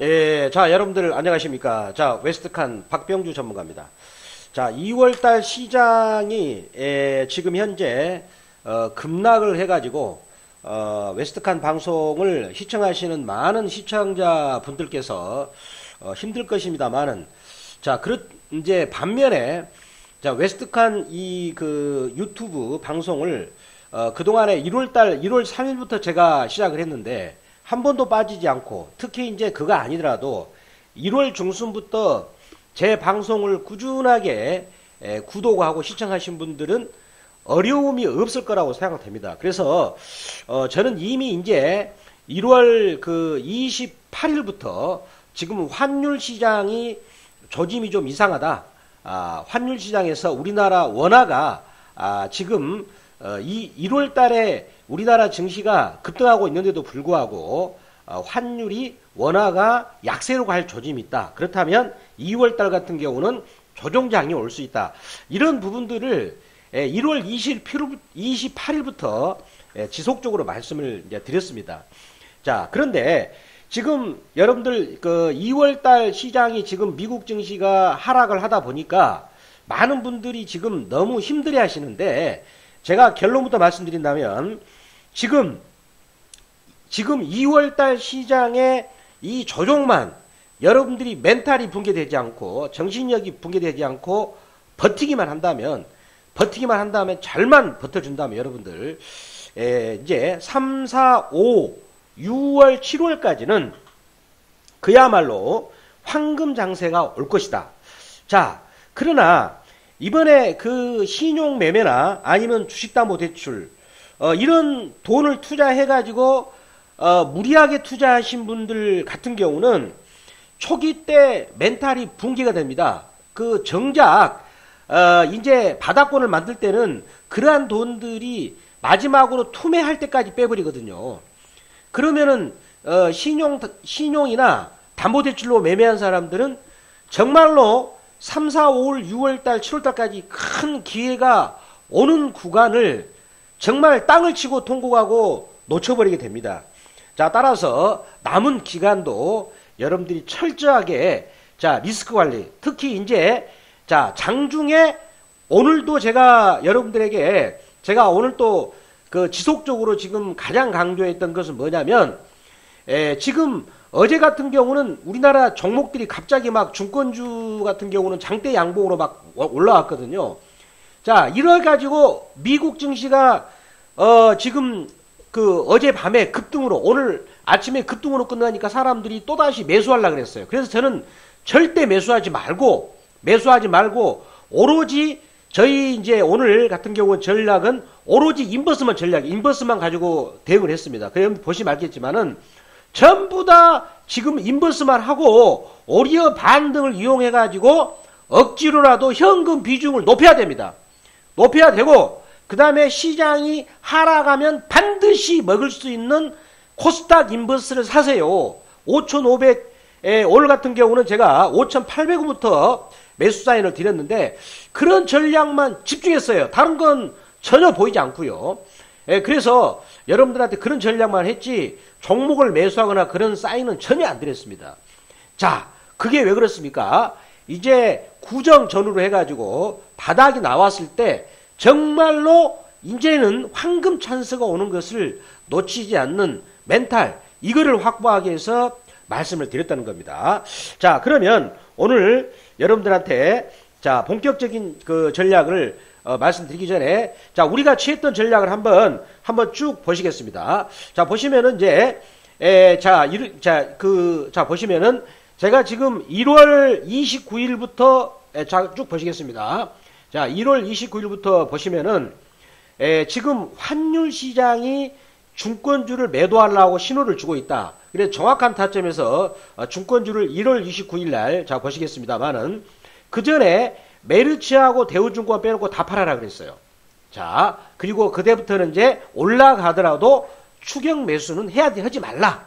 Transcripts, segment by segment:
예, 자, 여러분들 안녕하십니까. 자, 웨스트칸 박병주 전문가입니다. 자, 2월 달 시장이 예, 지금 현재 어, 급락을 해가지고 어, 웨스트칸 방송을 시청하시는 많은 시청자 분들께서 어, 힘들 것입니다만은 자, 그렇 이제 반면에 자, 웨스트칸 이 그 유튜브 방송을 어, 그동안에 1월 달 1월 3일부터 제가 시작을 했는데 한 번도 빠지지 않고 특히 이제 그거 아니더라도 1월 중순부터 제 방송을 꾸준하게 에, 구독하고 시청하신 분들은 어려움이 없을 거라고 생각됩니다. 그래서 어, 저는 이미 이제 1월 그 28일부터 지금 환율 시장이 조짐이 좀 이상하다. 아, 환율 시장에서 우리나라 원화가 아, 지금 어, 이 1월 달에 우리나라 증시가 급등하고 있는데도 불구하고 어, 환율이 원화가 약세로 갈 조짐이 있다. 그렇다면 2월 달 같은 경우는 조정장이 올 수 있다. 이런 부분들을 1월 28일부터 지속적으로 말씀을 드렸습니다. 자, 그런데 지금 여러분들 그 2월 달 시장이 지금 미국 증시가 하락을 하다 보니까 많은 분들이 지금 너무 힘들어 하시는데 제가 결론부터 말씀드린다면 지금 지금 2월 달 시장의 이 조정만 여러분들이 멘탈이 붕괴되지 않고 정신력이 붕괴되지 않고 버티기만 한다면 버티기만 한다면 잘만 버텨준다면 여러분들 에, 이제 3, 4, 5, 6월, 7월까지는 그야말로 황금 장세가 올 것이다. 자, 그러나 이번에 그 신용 매매나 아니면 주식담보 대출 어, 이런 돈을 투자해 가지고 어, 무리하게 투자하신 분들 같은 경우는 초기 때 멘탈이 붕괴가 됩니다. 그 정작 어, 이제 바닥권을 만들 때는 그러한 돈들이 마지막으로 투매할 때까지 빼버리거든요. 그러면은 어, 신용 신용이나 담보대출로 매매한 사람들은 정말로 3, 4, 5월, 6월 달, 7월 달까지 큰 기회가 오는 구간을 정말 땅을 치고 통곡하고 놓쳐버리게 됩니다. 자, 따라서 남은 기간도 여러분들이 철저하게 자, 리스크 관리, 특히 이제 자, 장중에 오늘도 제가 여러분들에게 제가 오늘 또 그 지속적으로 지금 가장 강조했던 것은 뭐냐면 에, 지금 어제 같은 경우는 우리나라 종목들이 갑자기 막 중권주 같은 경우는 장대 양봉으로 막 올라왔거든요. 자, 이래 가지고 미국 증시가 어 지금 그 어제 밤에 급등으로 오늘 아침에 급등으로 끝나니까 사람들이 또 다시 매수하려 그랬어요. 그래서 저는 절대 매수하지 말고 매수하지 말고 오로지 저희 이제 오늘 같은 경우 전략은 오로지 인버스만 전략, 인버스만 가지고 대응을 했습니다. 그럼 보시면 알겠지만은 전부 다 지금 인버스만 하고 오리어 반등을 이용해 가지고 억지로라도 현금 비중을 높여야 됩니다. 높여야 되고 그 다음에 시장이 하락하면 반드시 먹을 수 있는 코스닥 인버스를 사세요. 5,500 에 오늘 같은 경우는 제가 5,800원부터 매수 사인을 드렸는데 그런 전략만 집중했어요. 다른 건 전혀 보이지 않고요. 예, 그래서 여러분들한테 그런 전략만 했지 종목을 매수하거나 그런 사인은 전혀 안 드렸습니다. 자, 그게 왜 그렇습니까? 이제 구정 전후로 해가지고 바닥이 나왔을 때 정말로 이제는 황금 찬스가 오는 것을 놓치지 않는 멘탈 이거를 확보하기 위해서 말씀을 드렸다는 겁니다. 자, 그러면 오늘 여러분들한테 자, 본격적인 그 전략을 어, 말씀드리기 전에 자 우리가 취했던 전략을 한번 한번 쭉 보시겠습니다. 자 보시면은 이제 에, 자, 이, 자, 그, 자, 보시면은 제가 지금 1월 29일부터 에, 자, 쭉 보시겠습니다. 자, 1월 29일부터 보시면은 에, 지금 환율 시장이 중권주를 매도하려고 신호를 주고 있다. 그래서 정확한 타점에서 어, 중권주를 1월 29일 날, 자, 보시겠습니다만은 그 전에 메르츠하고 대우증권 빼놓고 다 팔아라 그랬어요. 자, 그리고 그때부터는 이제 올라가더라도 추경 매수는 해야 돼, 하지 말라.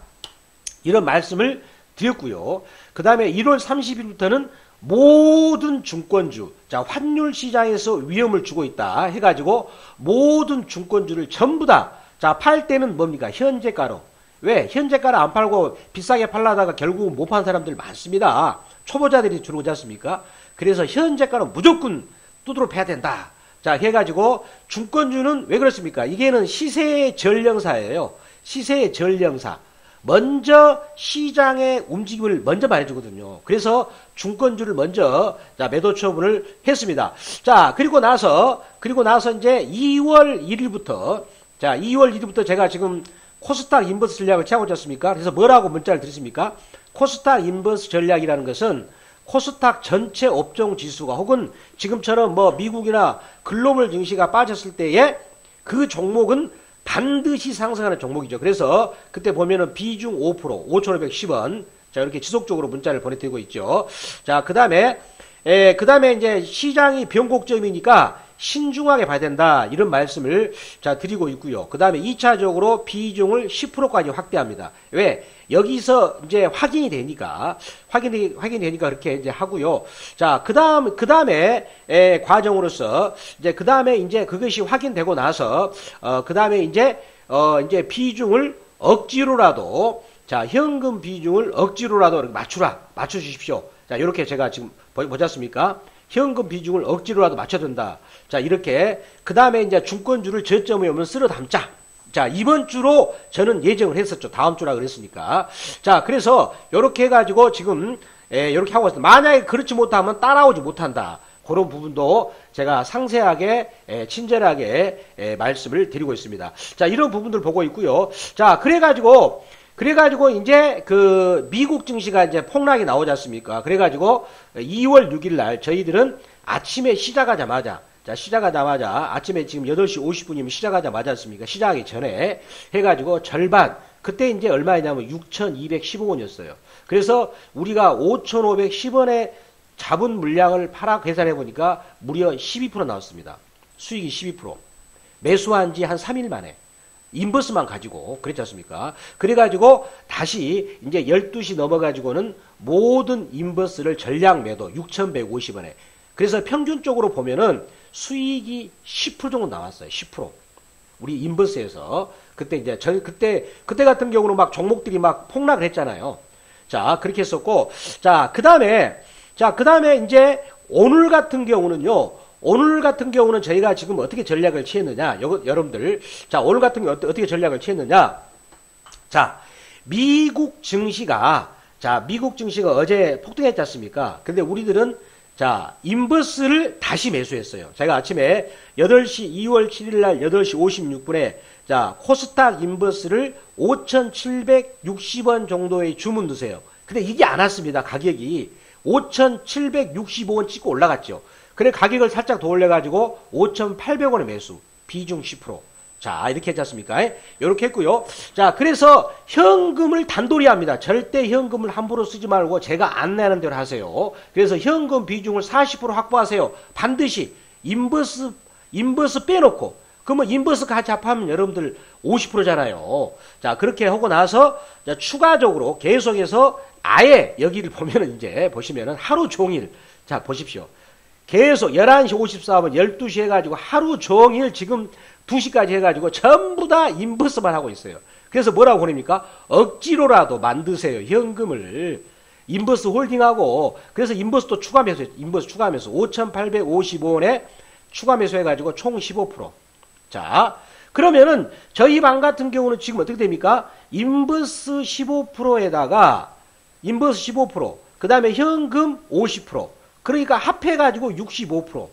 이런 말씀을 드렸고요. 그 다음에 1월 30일부터는 모든 중권주, 자, 환율 시장에서 위험을 주고 있다 해가지고 모든 중권주를 전부 다, 자, 팔 때는 뭡니까? 현재가로. 왜? 현재가를 안 팔고 비싸게 팔라다가 결국은 못 판 사람들 많습니다. 초보자들이 주로 오지 않습니까? 그래서 현재가는 무조건 두드러 패야 된다. 자, 해가지고 중권주는 왜 그렇습니까? 이게는 시세의 전령사예요. 시세의 전령사. 먼저 시장의 움직임을 먼저 말해주거든요. 그래서 중권주를 먼저 자 매도 처분을 했습니다. 자 그리고 나서 그리고 나서 이제 2월 1일부터 자 2월 1일부터 제가 지금 코스닥 인버스 전략을 취하고 있지 않습니까? 그래서 뭐라고 문자를 드렸습니까? 코스닥 인버스 전략이라는 것은 코스닥 전체 업종 지수가 혹은 지금처럼 뭐 미국이나 글로벌 증시가 빠졌을 때에 그 종목은 반드시 상승하는 종목이죠. 그래서 그때 보면은 비중 5%, 5,510원. 자, 이렇게 지속적으로 문자를 보내드리고 있죠. 자, 그 다음에, 그 다음에 이제 시장이 변곡점이니까 신중하게 봐야 된다. 이런 말씀을 자, 드리고 있고요. 그 다음에 2차적으로 비중을 10%까지 확대합니다. 왜? 여기서 이제 확인이 되니까, 확인이, 확인이 되니까 그렇게 이제 하고요. 자, 그 다음, 그 다음에, 에, 과정으로서, 이제 그 다음에 이제 그것이 확인되고 나서, 어, 그 다음에 이제, 어, 이제 비중을 억지로라도, 자, 현금 비중을 억지로라도 맞추라. 맞춰 주십시오. 자, 이렇게 제가 지금 보셨습니까? 현금 비중을 억지로라도 맞춰준다. 자, 이렇게. 그 다음에 이제 중권주를 저점에 오면 쓸어 담자. 자, 이번 주로 저는 예정을 했었죠. 다음 주라 그랬으니까. 자, 그래서 이렇게 해가지고 지금 예, 이렇게 하고 있습니다. 만약에 그렇지 못하면 따라오지 못한다. 그런 부분도 제가 상세하게 예, 친절하게 예, 말씀을 드리고 있습니다. 자, 이런 부분들 보고 있고요. 자, 그래가지고 그래가지고 이제 그 미국 증시가 이제 폭락이 나오지 않습니까? 그래가지고 2월 6일 날 저희들은 아침에 시작하자마자 자, 시작하자마자 아침에 지금 8시 50분이면 시작하자마자 습니까 시작하기 전에 해가지고 절반, 그때 이제 얼마였냐면 6,215원이었어요. 그래서 우리가 5,510원에 잡은 물량을 팔아 계산해 보니까 무려 12% 나왔습니다. 수익이 12%. 매수한 지 한 3일 만에. 인버스만 가지고 그랬지 않습니까? 그래가지고 다시 이제 12시 넘어가지고는 모든 인버스를 전량 매도 6,150원에 그래서 평균적으로 보면은 수익이 10% 정도 나왔어요. 10%. 우리 인버스에서 그때 이제 저 그때 그때 같은 경우는 막 종목들이 막 폭락을 했잖아요. 자 그렇게 했었고 자 그 다음에 자 그 다음에 이제 오늘 같은 경우는요. 오늘 같은 경우는 저희가 지금 어떻게 전략을 취했느냐 여, 여러분들 자 오늘 같은 경우 어떻게 전략을 취했느냐 자 미국 증시가 자 미국 증시가 어제 폭등했지 않습니까? 근데 우리들은 자, 인버스를 다시 매수했어요. 제가 아침에 8시 2월 7일 날 8시 56분에 자, 코스닥 인버스를 5,760원 정도의 주문 두세요. 근데 이게 안 왔습니다. 가격이 5,765원 찍고 올라갔죠. 그래 가격을 살짝 더 올려가지고 5,800원에 매수. 비중 10%. 자, 이렇게 했지 않습니까? 이렇게 했고요. 자, 그래서 현금을 단돌이 합니다. 절대 현금을 함부로 쓰지 말고 제가 안내하는 대로 하세요. 그래서 현금 비중을 40% 확보하세요. 반드시 인버스, 인버스 빼놓고. 그러면 인버스 같이 합하면 여러분들 50%잖아요. 자, 그렇게 하고 나서 자, 추가적으로 계속해서 아예 여기를 보면은 이제 보시면은 하루 종일 자, 보십시오. 계속 11시 54분 12시 해가지고 하루 종일 지금 2시까지 해가지고 전부 다 인버스만 하고 있어요. 그래서 뭐라고 보냅니까? 억지로라도 만드세요. 현금을. 인버스 홀딩하고 그래서 인버스도 추가 매수 인버스 추가 매수 5,855원에 추가 매수 해가지고 총 15%. 자 그러면은 저희 방 같은 경우는 지금 어떻게 됩니까? 인버스 15%에다가 인버스 15%그 다음에 현금 50% 그러니까 합해가지고 65%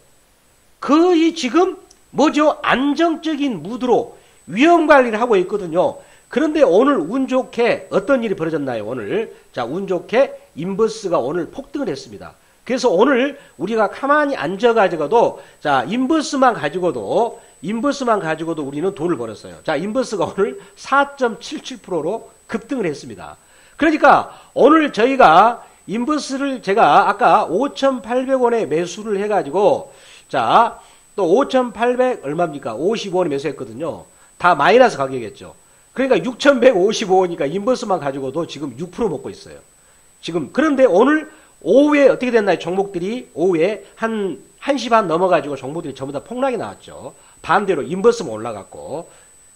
거의 지금 뭐죠? 안정적인 무드로 위험 관리를 하고 있거든요. 그런데 오늘 운 좋게 어떤 일이 벌어졌나요? 오늘 자 운 좋게 인버스가 오늘 폭등을 했습니다. 그래서 오늘 우리가 가만히 앉아가지고도 자 인버스만 가지고도 인버스만 가지고도 우리는 돈을 벌었어요. 자 인버스가 오늘 4.77%로 급등을 했습니다. 그러니까 오늘 저희가 인버스를 제가 아까 5,800원에 매수를 해가지고 자 또 5,800 얼마입니까? 50원이 매수했거든요. 다 마이너스 가격이겠죠. 그러니까 6,155원이니까 인버스만 가지고도 지금 6% 먹고 있어요. 지금 그런데 오늘 오후에 어떻게 됐나요? 종목들이 오후에 한 1시 반 넘어가지고 종목들이 전부 다 폭락이 나왔죠. 반대로 인버스만 올라갔고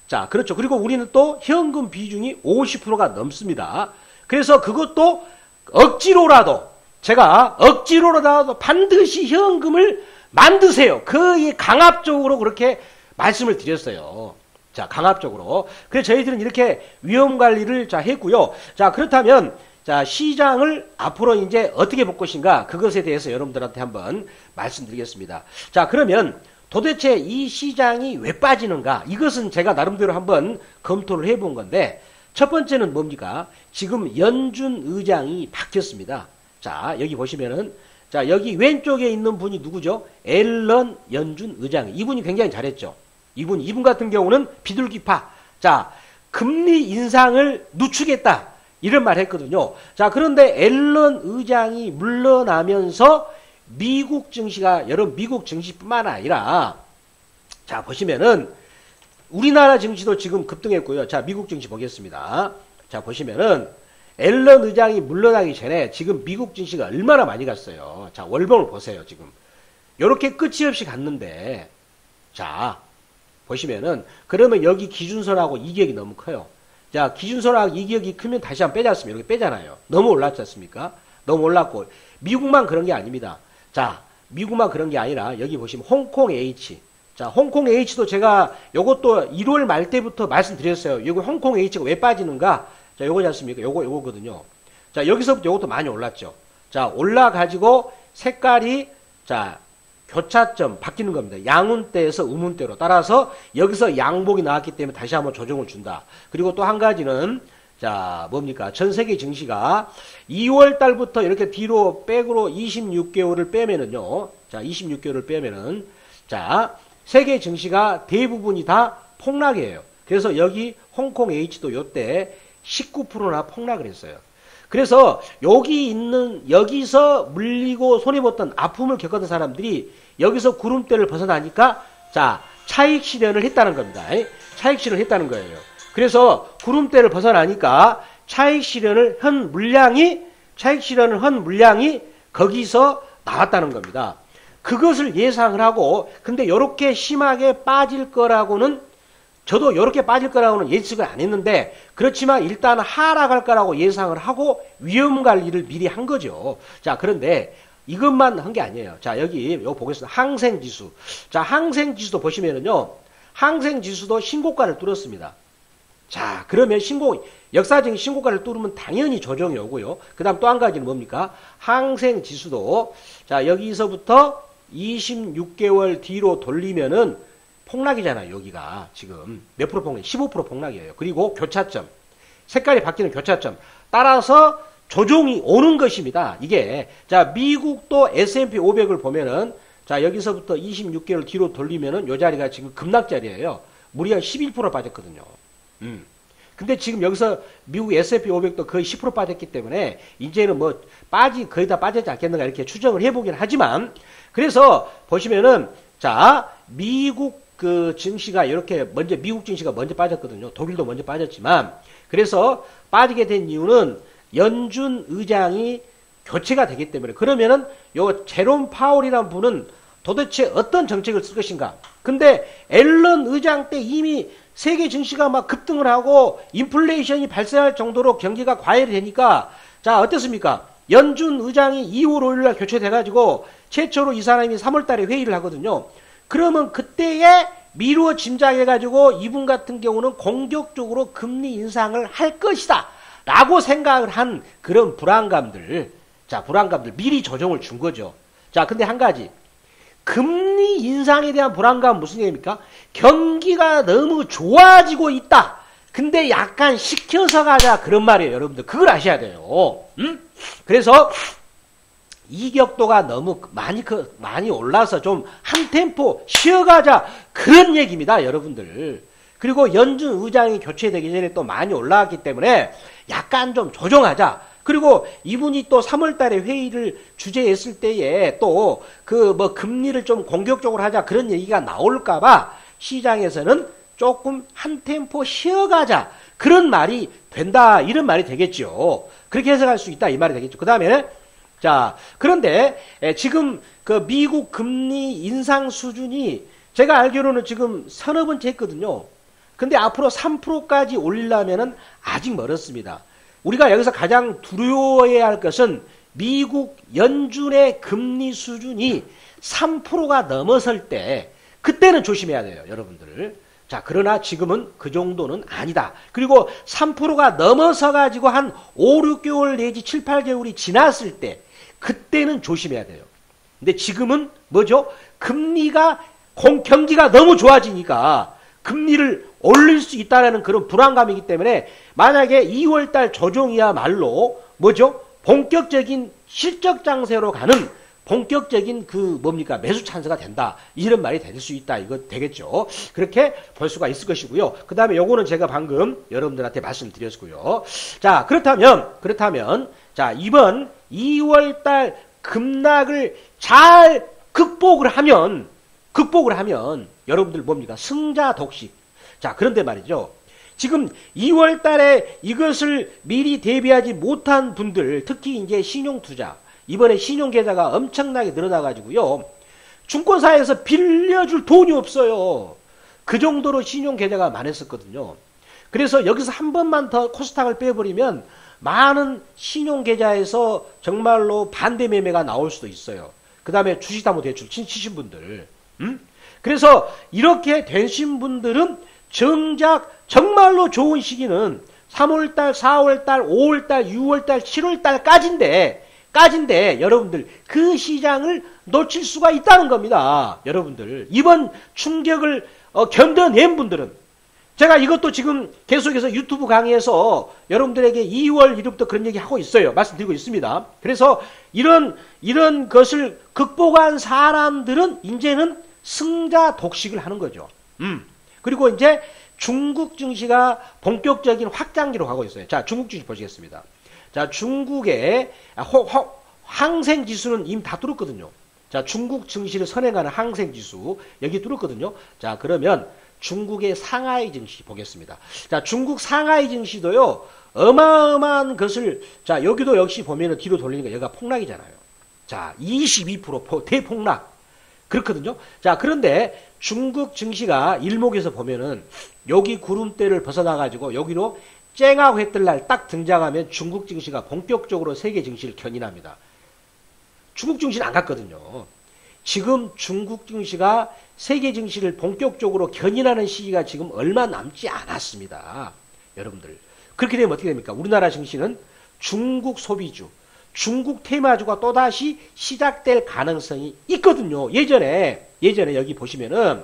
자, 그렇죠. 그리고 우리는 또 현금 비중이 50%가 넘습니다. 그래서 그것도 억지로라도 제가 억지로라도 반드시 현금을 만드세요. 거의 강압적으로 그렇게 말씀을 드렸어요. 자, 강압적으로. 그래서 저희들은 이렇게 위험 관리를 자 했고요. 자, 그렇다면 자, 시장을 앞으로 이제 어떻게 볼 것인가 그것에 대해서 여러분들한테 한번 말씀드리겠습니다. 자, 그러면 도대체 이 시장이 왜 빠지는가? 이것은 제가 나름대로 한번 검토를 해본 건데 첫 번째는 뭡니까? 지금 연준 의장이 바뀌었습니다. 자, 여기 보시면은 자, 여기 왼쪽에 있는 분이 누구죠? 앨런 연준 의장. 이분이 굉장히 잘했죠. 이분, 이분 같은 경우는 비둘기파. 자, 금리 인상을 늦추겠다. 이런 말 했거든요. 자, 그런데 앨런 의장이 물러나면서 미국 증시가, 여러분, 미국 증시뿐만 아니라, 자, 보시면은, 우리나라 증시도 지금 급등했고요. 자, 미국 증시 보겠습니다. 자, 보시면은, 앨런 의장이 물러나기 전에 지금 미국 증시가 얼마나 많이 갔어요. 자, 월봉을 보세요, 지금. 요렇게 끝이 없이 갔는데, 자, 보시면은, 그러면 여기 기준선하고 이격이 너무 커요. 자, 기준선하고 이격이 크면 다시 한번 빼지 않습니까? 이렇게 빼잖아요. 너무 올랐지 않습니까? 너무 올랐고, 미국만 그런 게 아닙니다. 자, 미국만 그런 게 아니라, 여기 보시면 홍콩 H. 자, 홍콩 H도 제가 요것도 1월 말 때부터 말씀드렸어요. 여기 홍콩 H가 왜 빠지는가? 자, 요거지 않습니까? 요거, 요거거든요. 자, 여기서부터 요것도 많이 올랐죠. 자, 올라가지고 색깔이, 자, 교차점 바뀌는 겁니다. 양운대에서 음운대로 따라서 여기서 양복이 나왔기 때문에 다시 한번 조정을 준다. 그리고 또 한 가지는 자 뭡니까 전 세계 증시가 2월 달부터 이렇게 뒤로 백으로 26개월을 빼면은요. 자 26개월을 빼면은 자 세계 증시가 대부분이 다 폭락이에요. 그래서 여기 홍콩 H도 요때 19%나 폭락을 했어요. 그래서 여기 있는 여기서 물리고 손해봤던 아픔을 겪었던 사람들이 여기서 구름대를 벗어나니까 자 차익 실현을 했다는 겁니다. 차익 실현을 했다는 거예요. 그래서 구름대를 벗어나니까 차익 실현을 한 물량이 차익 실현을 한 물량이 거기서 나왔다는 겁니다. 그것을 예상을 하고 근데 이렇게 심하게 빠질 거라고는 저도 이렇게 빠질 거라고는 예측을 안 했는데 그렇지만 일단 하락할 거라고 예상을 하고 위험 관리를 미리 한 거죠. 자 그런데 이것만 한 게 아니에요. 자 여기 요 보겠습니다. 항생 지수. 자 항생 지수도 보시면은요. 항생 지수도 신고가를 뚫었습니다. 자 그러면 신고 역사적인 신고가를 뚫으면 당연히 조정이 오고요. 그 다음 또 한 가지는 뭡니까? 항생 지수도 자 여기서부터 26개월 뒤로 돌리면은 폭락이잖아요, 여기가. 지금. 몇 프로 폭락? 15% 폭락이에요. 그리고 교차점. 색깔이 바뀌는 교차점. 따라서 조종이 오는 것입니다. 이게. 자, 미국도 S&P 500을 보면은 자, 여기서부터 26개월 뒤로 돌리면은 요 자리가 지금 급락자리예요. 무려 11% 빠졌거든요. 음. 근데 지금 여기서 미국 S&P 500도 거의 10% 빠졌기 때문에 이제는 뭐 빠지 거의 다 빠졌지 않겠는가 이렇게 추정을 해보긴 하지만 그래서 보시면은 자 미국 그 증시가 이렇게 먼저 미국 증시가 먼저 빠졌거든요. 독일도 먼저 빠졌지만 그래서 빠지게 된 이유는 연준 의장이 교체가 되기 때문에 그러면은 요 제롬 파월이란 분은 도대체 어떤 정책을 쓸 것인가? 근데 앨런 의장 때 이미 세계 증시가 막 급등을 하고 인플레이션이 발생할 정도로 경기가 과열이 되니까 자 어떻습니까? 연준 의장이 2월 5일 날 교체돼 가지고 최초로 이 사람이 3월 달에 회의를 하거든요. 그러면 그때에 미루어 짐작해가지고 이분 같은 경우는 공격적으로 금리 인상을 할 것이다. 라고 생각을 한 그런 불안감들. 자, 불안감들. 미리 조정을 준 거죠. 자, 근데 한 가지. 금리 인상에 대한 불안감은 무슨 얘기입니까? 경기가 너무 좋아지고 있다. 근데 약간 식혀서 가자. 그런 말이에요, 여러분들. 그걸 아셔야 돼요. 음? 그래서 이격도가 너무 많이 그 많이 올라서 좀 한 템포 쉬어가자 그런 얘기입니다, 여러분들. 그리고 연준 의장이 교체되기 전에 또 많이 올라왔기 때문에 약간 좀 조정하자. 그리고 이분이 또 3월 달에 회의를 주재했을 때에 또 그 뭐 금리를 좀 공격적으로 하자 그런 얘기가 나올까봐 시장에서는 조금 한 템포 쉬어가자. 그런 말이 된다. 이런 말이 되겠죠. 그렇게 해석할 수 있다. 이 말이 되겠죠. 그 다음에 자, 그런데 지금 그 미국 금리 인상 수준이 제가 알기로는 지금 서너 번째 했거든요. 근데 앞으로 3%까지 올리려면은 아직 멀었습니다. 우리가 여기서 가장 두려워해야 할 것은 미국 연준의 금리 수준이 3%가 넘어설 때 그때는 조심해야 돼요, 여러분들. 자, 그러나 지금은 그 정도는 아니다. 그리고 3%가 넘어서 가지고 한 5, 6개월 내지 7, 8개월이 지났을 때 그때는 조심해야 돼요. 근데 지금은 뭐죠? 금리가 공, 경기가 너무 좋아지니까 금리를 올릴 수 있다는 그런 불안감이기 때문에 만약에 2월 달 조정이야말로 뭐죠? 본격적인 실적 장세로 가는 본격적인 그 뭡니까 매수 찬스가 된다 이런 말이 될 수 있다 이거 되겠죠 그렇게 볼 수가 있을 것이고요 그 다음에 요거는 제가 방금 여러분들한테 말씀드렸고요 자 그렇다면 그렇다면 자 이번 2월달 급락을 잘 극복을 하면 극복을 하면 여러분들 뭡니까? 승자 독식. 자, 그런데 말이죠. 지금 2월 달에 이것을 미리 대비하지 못한 분들, 특히 이제 신용 투자, 이번에 신용 계좌가 엄청나게 늘어나 가지고요. 중권사에서 빌려줄 돈이 없어요. 그 정도로 신용 계좌가 많았었거든요. 그래서 여기서 한 번만 더 코스닥을 빼버리면 많은 신용계좌에서 정말로 반대 매매가 나올 수도 있어요. 그 다음에 주식담보 대출 치신 분들. 음? 그래서 이렇게 되신 분들은 정작 정말로 좋은 시기는 3월달, 4월달, 5월달, 6월달, 7월달까지인데, 까진데 여러분들 그 시장을 놓칠 수가 있다는 겁니다. 여러분들 이번 충격을 어, 견뎌낸 분들은 제가 이것도 지금 계속해서 유튜브 강의에서 여러분들에게 2월 1일부터 그런 얘기 하고 있어요. 말씀드리고 있습니다. 그래서 이런 이런 것을 극복한 사람들은 이제는 승자 독식을 하는 거죠. 음. 그리고 이제 중국 증시가 본격적인 확장기로 가고 있어요. 자, 중국 증시 보시겠습니다. 자, 중국의 항생 지수는 이미 다 뚫었거든요. 자, 중국 증시를 선행하는 항생 지수 여기 뚫었거든요. 자, 그러면 중국의 상하이 증시 보겠습니다. 자, 중국 상하이 증시도요. 어마어마한 것을 자, 여기도 역시 보면은 뒤로 돌리니까 여기가 폭락이잖아요. 자, 22% 대폭락. 그렇거든요. 자, 그런데 중국 증시가 일목에서 보면은 여기 구름대를 벗어나가지고 여기로 쨍하고 했던 날딱 등장하면 중국 증시가 본격적으로 세계 증시를 견인합니다. 중국 증시는 안 갔거든요. 지금 중국 증시가 세계 증시를 본격적으로 견인하는 시기가 지금 얼마 남지 않았습니다. 여러분들. 그렇게 되면 어떻게 됩니까? 우리나라 증시는 중국 소비주, 중국 테마주가 또다시 시작될 가능성이 있거든요. 예전에, 예전에 여기 보시면은,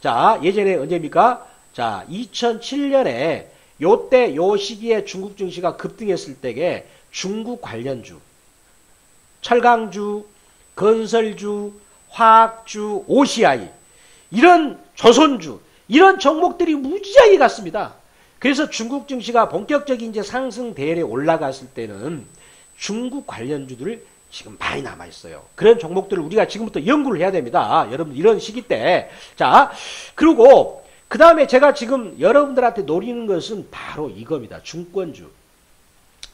자, 예전에 언제입니까? 자, 2007년에 요때, 요 시기에 중국 증시가 급등했을 때에 중국 관련주, 철강주, 건설주, 화학주, OCI, 이런 조선주, 이런 종목들이 무지하게 갔습니다. 그래서 중국 증시가 본격적인 이제 상승 대열에 올라갔을 때는 중국 관련주들 지금 많이 남아 있어요. 그런 종목들을 우리가 지금부터 연구를 해야 됩니다. 여러분 이런 시기 때. 자, 그리고 그 다음에 제가 지금 여러분들한테 노리는 것은 바로 이겁니다. 중권주.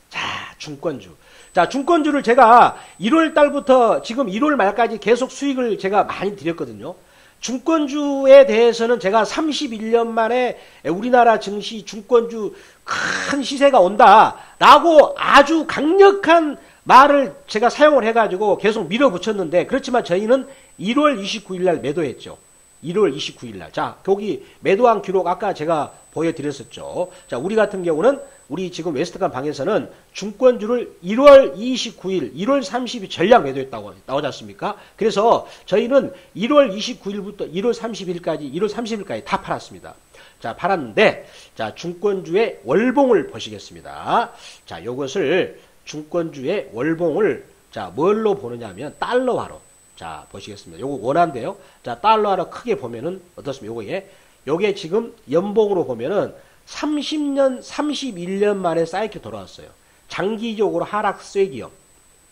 자, 중권주. 자, 중권주를 제가 1월 달부터 지금 1월 말까지 계속 수익을 제가 많이 드렸거든요. 중권주에 대해서는 제가 31년 만에 우리나라 증시 중권주 큰 시세가 온다라고 아주 강력한 말을 제가 사용을 해가지고 계속 밀어붙였는데 그렇지만 저희는 1월 29일 날 매도했죠. 1월 29일 날. 자, 거기 매도한 기록 아까 제가 보여드렸었죠. 자, 우리 같은 경우는 우리 지금 웨스트간 방에서는 중권주를 1월 29일, 1월 30일 전량 매도했다고 나오지 않습니까? 그래서 저희는 1월 29일부터 1월 30일까지, 1월 30일까지 다 팔았습니다. 자, 팔았는데, 자, 중권주의 월봉을 보시겠습니다. 자, 요것을 중권주의 월봉을 자, 뭘로 보느냐면 달러화로. 자, 보시겠습니다. 요거 원한데요. 자, 달러화로 크게 보면은 어떻습니까? 요거에 요게 지금 연봉으로 보면은 30년, 31년 만에 사이클 돌아왔어요. 장기적으로 하락 쐐기형.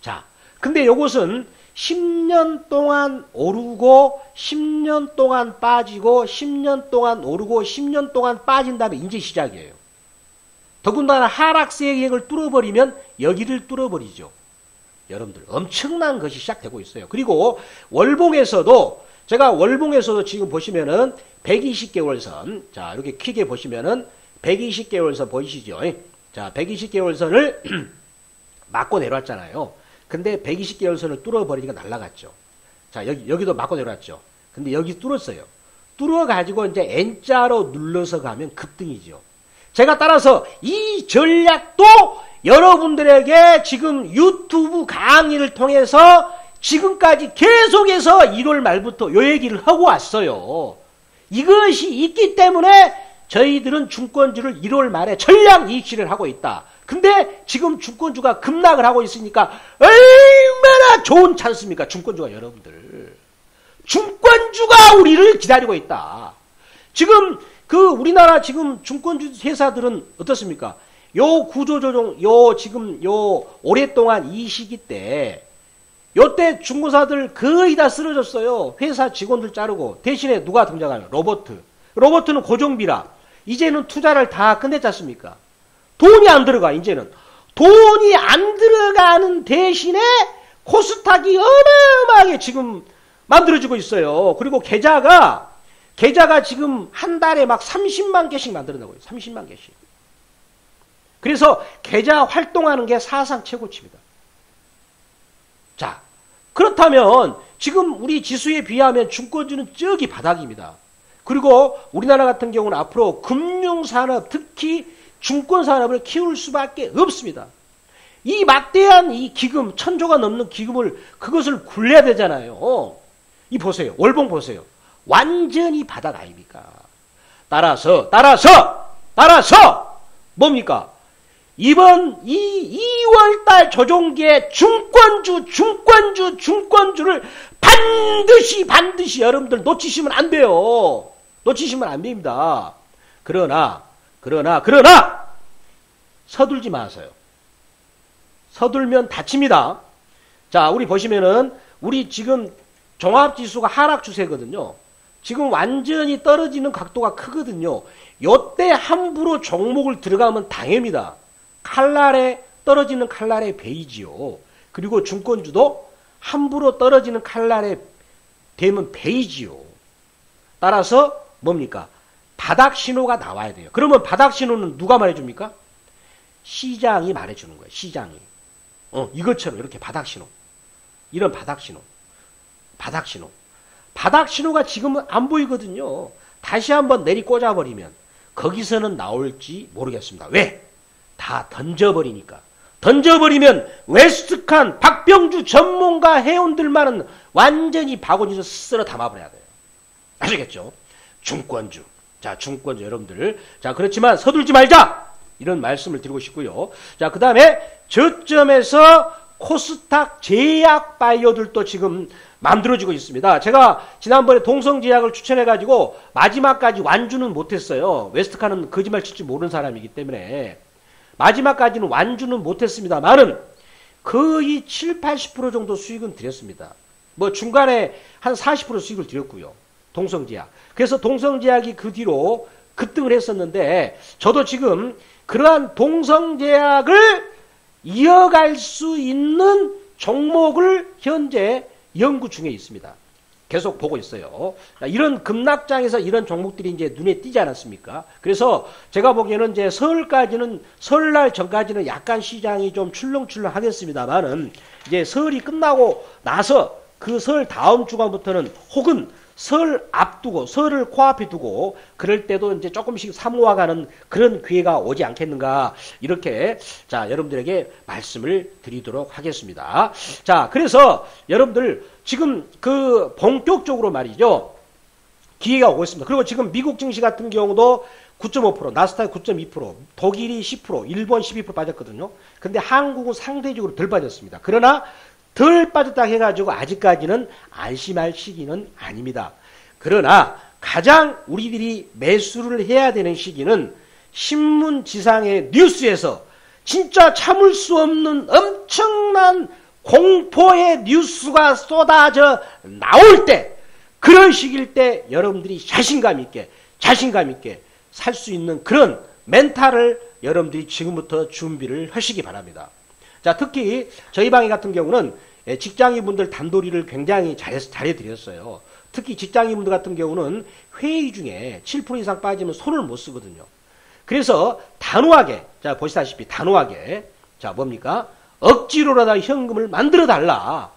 자, 근데 요것은 10년 동안 오르고 10년 동안 빠지고 10년 동안 오르고 10년 동안 빠진 다음에 이제 시작이에요. 더군다나 하락 세계획을 뚫어버리면 여기를 뚫어버리죠. 여러분들 엄청난 것이 시작되고 있어요. 그리고 월봉에서도 제가 월봉에서도 지금 보시면은 120개월 선, 자 이렇게 크게 보시면은 120개월 선 보이시죠? 자 120개월 선을 맞고 내려왔잖아요. 근데 120개월 선을 뚫어버리니까 날라갔죠. 자 여기 여기도 맞고 내려왔죠. 근데 여기 뚫었어요. 뚫어가지고 이제 N자로 눌러서 가면 급등이죠. 제가 따라서 이 전략도 여러분들에게 지금 유튜브 강의를 통해서 지금까지 계속해서 1월 말부터 요 얘기를 하고 왔어요. 이것이 있기 때문에 저희들은 중권주를 1월 말에 전량 이익실을 하고 있다. 근데 지금 중권주가 급락을 하고 있으니까 얼마나 좋은 찬스입니까? 중권주가 여러분들. 중권주가 우리를 기다리고 있다. 지금 그 우리나라 지금 중권주 회사들은 어떻습니까? 요 구조조정, 요 지금 요 오랫동안 이 시기 때 요때 중고사들 거의 다 쓰러졌어요. 회사 직원들 자르고 대신에 누가 등장하냐? 로버트. 로버트는 고정비라. 이제는 투자를 다 끝냈지 않습니까? 돈이 안 들어가 이제는. 돈이 안 들어가는 대신에 코스닥이 어마어마하게 지금 만들어지고 있어요. 그리고 계좌가 계좌가 지금 한 달에 막 30만 개씩 만들어내고 있어요. 30만 개씩. 그래서 계좌 활동하는 게 사상 최고치입니다. 자, 그렇다면 지금 우리 지수에 비하면 중권주는 저기 바닥입니다. 그리고 우리나라 같은 경우는 앞으로 금융산업, 특히 중권산업을 키울 수밖에 없습니다. 이 막대한 이 기금, 천조가 넘는 기금을, 그것을 굴려야 되잖아요. 이 보세요. 월봉 보세요. 완전히 바닥 아닙니까? 따라서, 따라서, 따라서, 뭡니까? 이번 이 2월달 조종기에 중권주, 중권주, 중권주를 반드시, 반드시 여러분들 놓치시면 안 돼요. 놓치시면 안 됩니다. 그러나, 그러나, 그러나, 서둘지 마세요. 서둘면 다칩니다. 자, 우리 보시면은, 우리 지금 종합지수가 하락 추세거든요. 지금 완전히 떨어지는 각도가 크거든요. 요때 함부로 종목을 들어가면 당입니다. 칼날에 떨어지는 칼날에 베이지요. 그리고 중권주도 함부로 떨어지는 칼날에 되면 베이지요. 따라서 뭡니까? 바닥 신호가 나와야 돼요. 그러면 바닥 신호는 누가 말해줍니까? 시장이 말해주는 거예요. 시장이. 어, 이것처럼 이렇게 바닥 신호. 이런 바닥 신호. 바닥 신호. 바닥 신호가 지금은 안 보이거든요. 다시 한번 내리 꽂아버리면 거기서는 나올지 모르겠습니다. 왜? 다 던져버리니까. 던져버리면 웨스트칸, 박병주 전문가 회원들만은 완전히 바구니에서 쓸어 담아버려야 돼요. 아시겠죠? 중권주. 자, 중권주 여러분들. 자, 그렇지만 서둘지 말자! 이런 말씀을 드리고 싶고요. 자, 그 다음에 저점에서 코스닥 제약 바이오들도 지금 만들어지고 있습니다. 제가 지난번에 동성제약을 추천해가지고 마지막까지 완주는 못했어요. 웨스트카는 거짓말 칠지 모르는 사람이기 때문에. 마지막까지는 완주는 못했습니다만은 거의 7, 80% 정도 수익은 드렸습니다. 뭐 중간에 한 40% 수익을 드렸고요. 동성제약. 그래서 동성제약이 그 뒤로 급등을 했었는데 저도 지금 그러한 동성제약을 이어갈 수 있는 종목을 현재 연구 중에 있습니다. 계속 보고 있어요. 이런 급락장에서 이런 종목들이 이제 눈에 띄지 않았습니까? 그래서 제가 보기에는 이제 설까지는 설날 전까지는 약간 시장이 좀 출렁출렁 하겠습니다만은 이제 설이 끝나고 나서 그 설 다음 주간부터는 혹은 설 앞두고 설을 코앞에 두고 그럴 때도 이제 조금씩 사모아가는 그런 기회가 오지 않겠는가 이렇게 자 여러분들에게 말씀을 드리도록 하겠습니다. 자 그래서 여러분들 지금 그 본격적으로 말이죠 기회가 오고 있습니다. 그리고 지금 미국 증시 같은 경우도 9.5%, 나스닥 9.2%, 독일이 10%, 일본 12% 빠졌거든요. 근데 한국은 상대적으로 덜 빠졌습니다. 그러나 덜 빠졌다 해가지고 아직까지는 안심할 시기는 아닙니다. 그러나 가장 우리들이 매수를 해야 되는 시기는 신문 지상의 뉴스에서 진짜 참을 수 없는 엄청난 공포의 뉴스가 쏟아져 나올 때 그런 시기일 때 여러분들이 자신감 있게 자신감 있게 살 수 있는 그런 멘탈을 여러분들이 지금부터 준비를 하시기 바랍니다. 자, 특히 저희 방에 같은 경우는 예, 직장인분들 단도리를 굉장히 잘해, 잘해드렸어요. 특히 직장인분들 같은 경우는 회의 중에 7% 이상 빠지면 손을 못 쓰거든요. 그래서 단호하게, 자, 보시다시피 단호하게, 자, 뭡니까? 억지로라도 현금을 만들어 달라.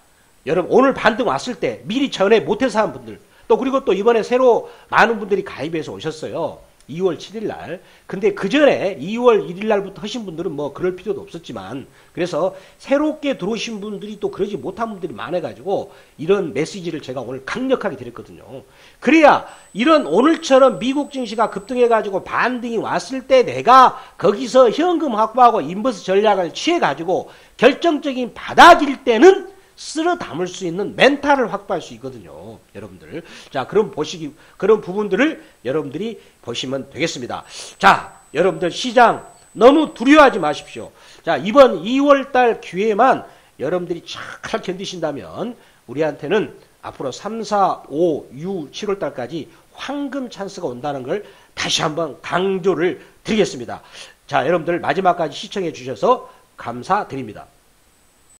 여러분, 오늘 반등 왔을 때 미리 전에 못해서 한 분들, 또 그리고 또 이번에 새로 많은 분들이 가입해서 오셨어요. 2월 7일 날. 근데 그 전에 2월 1일 날부터 하신 분들은 뭐 그럴 필요도 없었지만 그래서 새롭게 들어오신 분들이 또 그러지 못한 분들이 많아가지고 이런 메시지를 제가 오늘 강력하게 드렸거든요. 그래야 이런 오늘처럼 미국 증시가 급등해가지고 반등이 왔을 때 내가 거기서 현금 확보하고 인버스 전략을 취해가지고 결정적인 바닥일 때는 쓸어 담을 수 있는 멘탈을 확보할 수 있거든요. 여러분들. 자, 그런 보시기, 그런 부분들을 여러분들이 보시면 되겠습니다. 자, 여러분들 시장 너무 두려워하지 마십시오. 자, 이번 2월 달 기회만 여러분들이 잘 견디신다면 우리한테는 앞으로 3, 4, 5, 6, 7월 달까지 황금 찬스가 온다는 걸 다시 한번 강조를 드리겠습니다. 자, 여러분들 마지막까지 시청해 주셔서 감사드립니다.